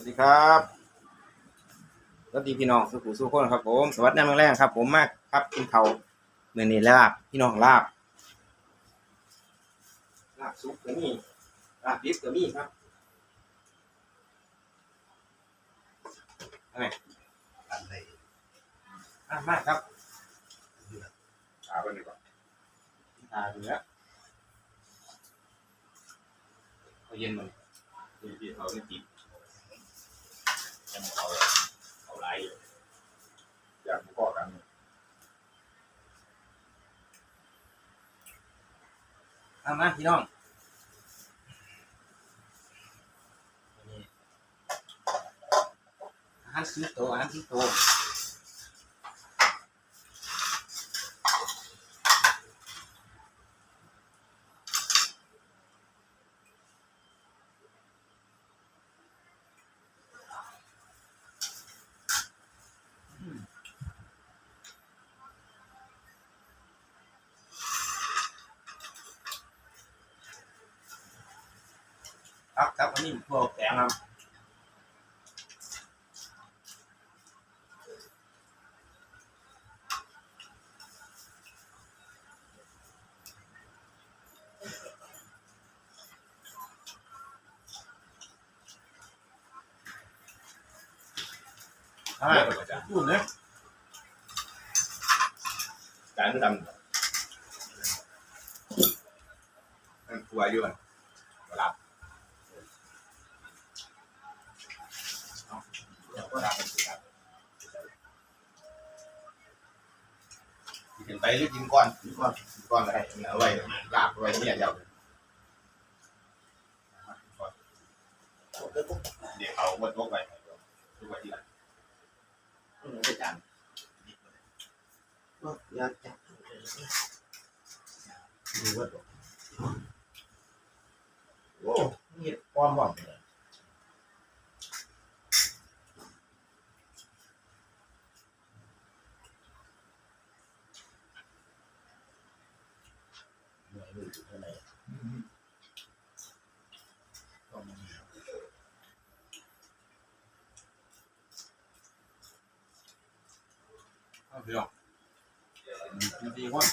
วัสดีครับสวัสดีพี่น้องสุขุสุขคนครับผมสวัสดีน้ำแรงครับ ผมมากครับกินเขาวเมื่อนี้ลาบพี่น้องลาบลาบซุปก็มีลาบดิบก็มีครับอะไรอันไหนอะมากครับขาไปดีกว่าทาเหนือเอาเย็นมันที่ที่เขาไม่ติด ยังเอาเขาไรอยู่อยากประกอบกันเอามาพี่น้องนี่อาหารซื้อโตวอาหารซื้อโต ว ครับครับอันนี้พวกแกงครับอ่า เลิกไปจ้ะ พูดนะ จานก็ดำนั่นตัวอยู่อ่ะ กินไปหรือกินก้อนกินก้อนกินก้อนก็ได้เอาไว้ลาบไว้เนี่ยเดียวเดี๋ยวเอาบนโต๊ะไว้ทุกวันที่หลังไปจานอยากจับดูว่าโอ้นี่ป้อนบ่อนเลย เอาพี่น้องจริงๆว่า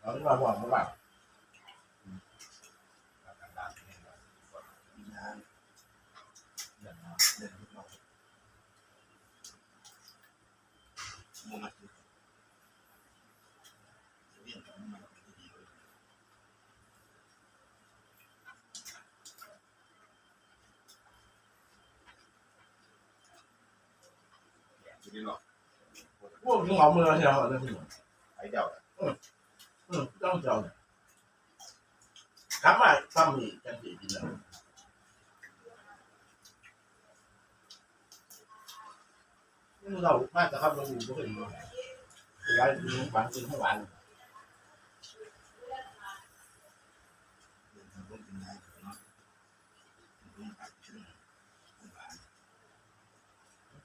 เอาที่ว่าบ่อนเมื่อว านนี่หรอพวกที่เขาเมื่อเชียวอะไรพวกนี้ไอ้เจ้าอืมต้องเชียวเนี่ยกลับมาซ้ำอีกจังสีกินแล้วเรามาแต่ครับเราอยู่ก็เห็นไว้กินหวานกินข้าวหวาน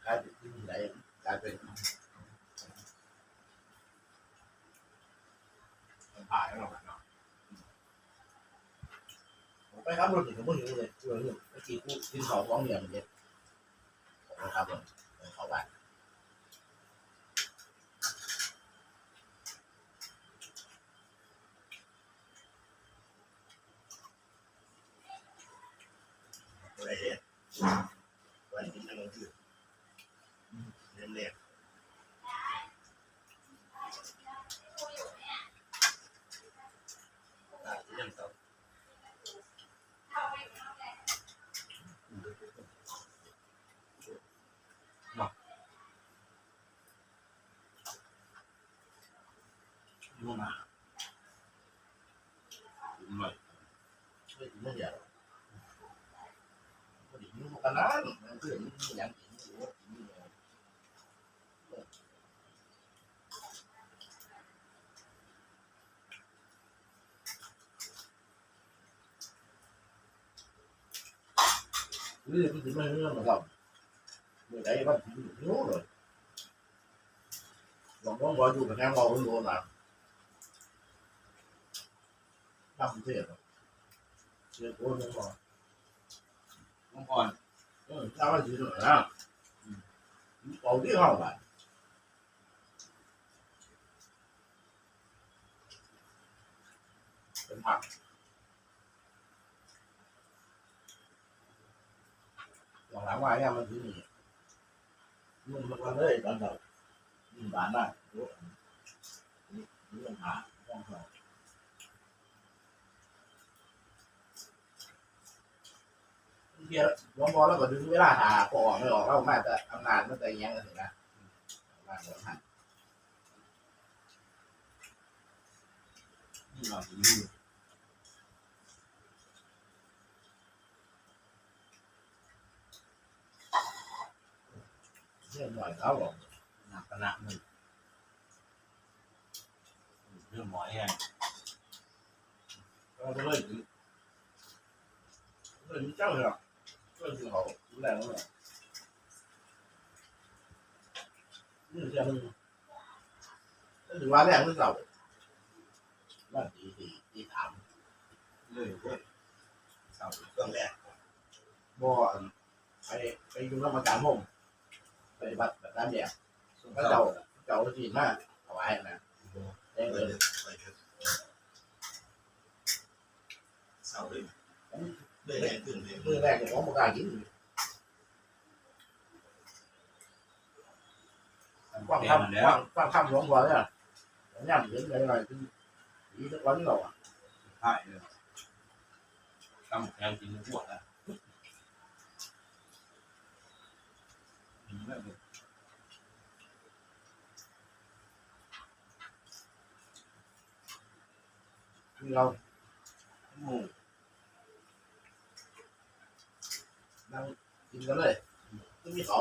กลายเป็นที่ไหน กลายเป็นมันผ่านแล้วหรอเนาะไปครับรถถึงกับพวกนี้เลยเชื่อเรื่องเมื่อกี้กูกินข้าวท้องเนี่ยมันเด็ดนะครับผม うまい。それ何やろこれ言うのかななんか言うのやんけ。Bây giờ tôi mới là rồng Người đấy bắt cũng đủ rồi Còn có gọi dù phải ngang ngồi luôn làm làm thế rồi. Chưa có nó còn. Không còn. Ừ, sao mà chỉ? Bảo đi học lại. Tấm mặt. Ngoài em là thứ gì? Nhưng mà con đấy, con đầu. Nhìn bán này. Đúng. Đúng là bán. Con đầu. นะทำเสียเสียโคนนึงก่อนน้องอ่อนเออถ้ามันถือหน่อยนะเอาที่ห้องไปเป็นผักหลังๆว่าเนี่ยมันถือนี่มันมันเลยตอนเรายิงบานได้นี่มันหาห้องเราเดี๋ยวหลวงพ่อแล้วก็ดึงเวลาหาพอออกไม่ออกเรามาแต่อำนาจมันแต่ยังกันถึงนะมาหัวหันนี่เราถึงนี่เรื่องหน่อยเขาบอกหนักขนาดนึงเรื่องหมอยแห้งเราจะเลยถึงเลยเจ้าเหรอ เรื่องที่เขาดูแราเนี่ยนี่จะมึงถ้าถือว่าแรกมึงเราบ้านตีตีตีถามเลยเว้ยเสาเครื่องแรกบ่ไปไปดูน้ำมันการผมไปบัตรแบบนั้นเนี่ยวนก็เสาเจ้าเจ้าจีมากถวายนะแจ้งเลยเสาเลย เลยแรงขึ้นเลย มือแรกเนี่ยผมบอกการกินความ แก้ ค มัน ำ แล้ว ความคำหลวงพ่อเนี่ยผมย่ำเห็นอะไรหน่อยคืออีสักวันเราอ่ะ ใช่เลยกำแพงกินปวดแล้วมีแบบ คือเรา หมู กินกันเลยไม่มีเขา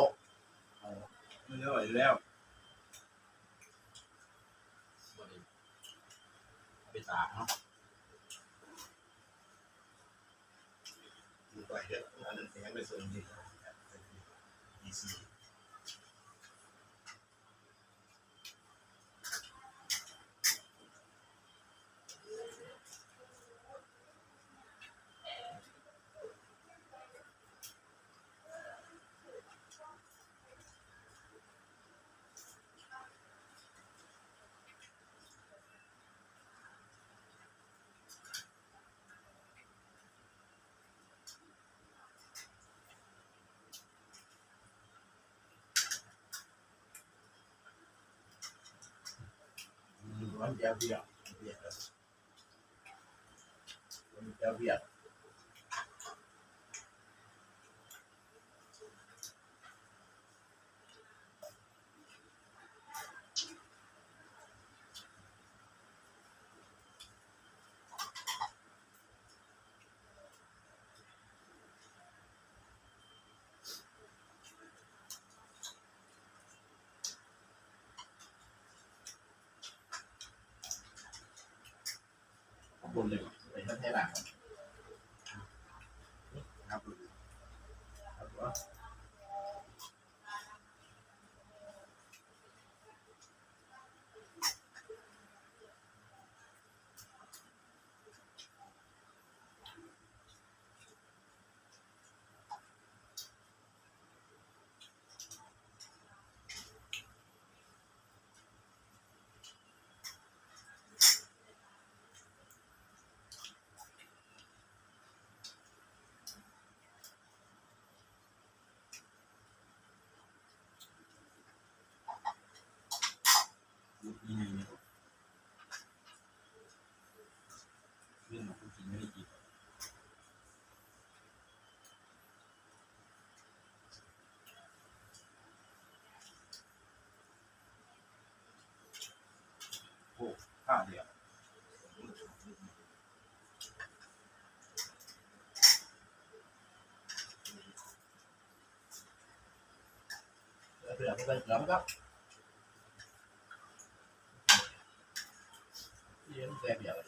ไม่เท่าไหร่แล้วไปตากเนาะอยู่ไปเถอะอันนั้นเสียงไปส่วนดีดีซี Pantiavia. Pantiavia. จ้าเบียร์เบียร์มันเจ้าเบียร์ บนเลย ไปนั่นให้หนัก ครับ sudah gấp, gelangkap iya saya biar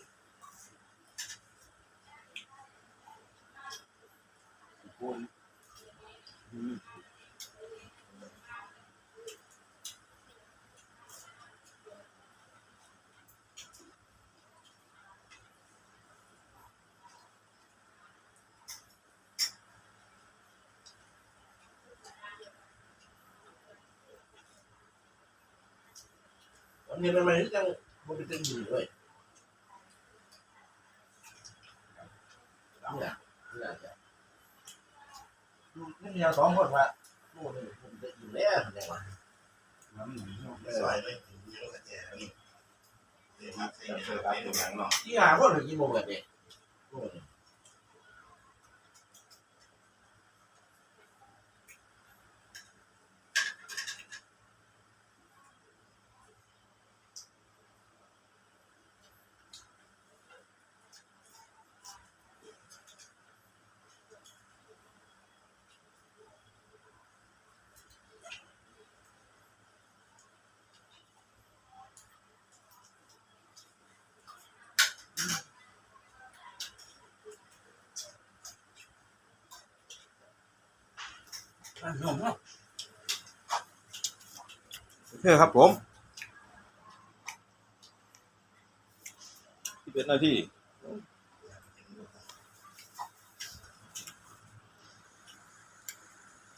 วันนี้มันไม่ยังมันเป็นตึงอยู่เลยเนี่ยเนี่ยเนี่ยนี่มีสองคนว่าโอ้นี่ผมจะอยู่แล้วเนี่ยว่าซอยไปถึงเยอะกระแจนี่เดี๋ยวมาใส่เสื้อผ้าตัวอย่างเนาะที่หาคนหรือกี่โมงกันเนี่ย เพื่อครับผมที่เป็นหน้าที่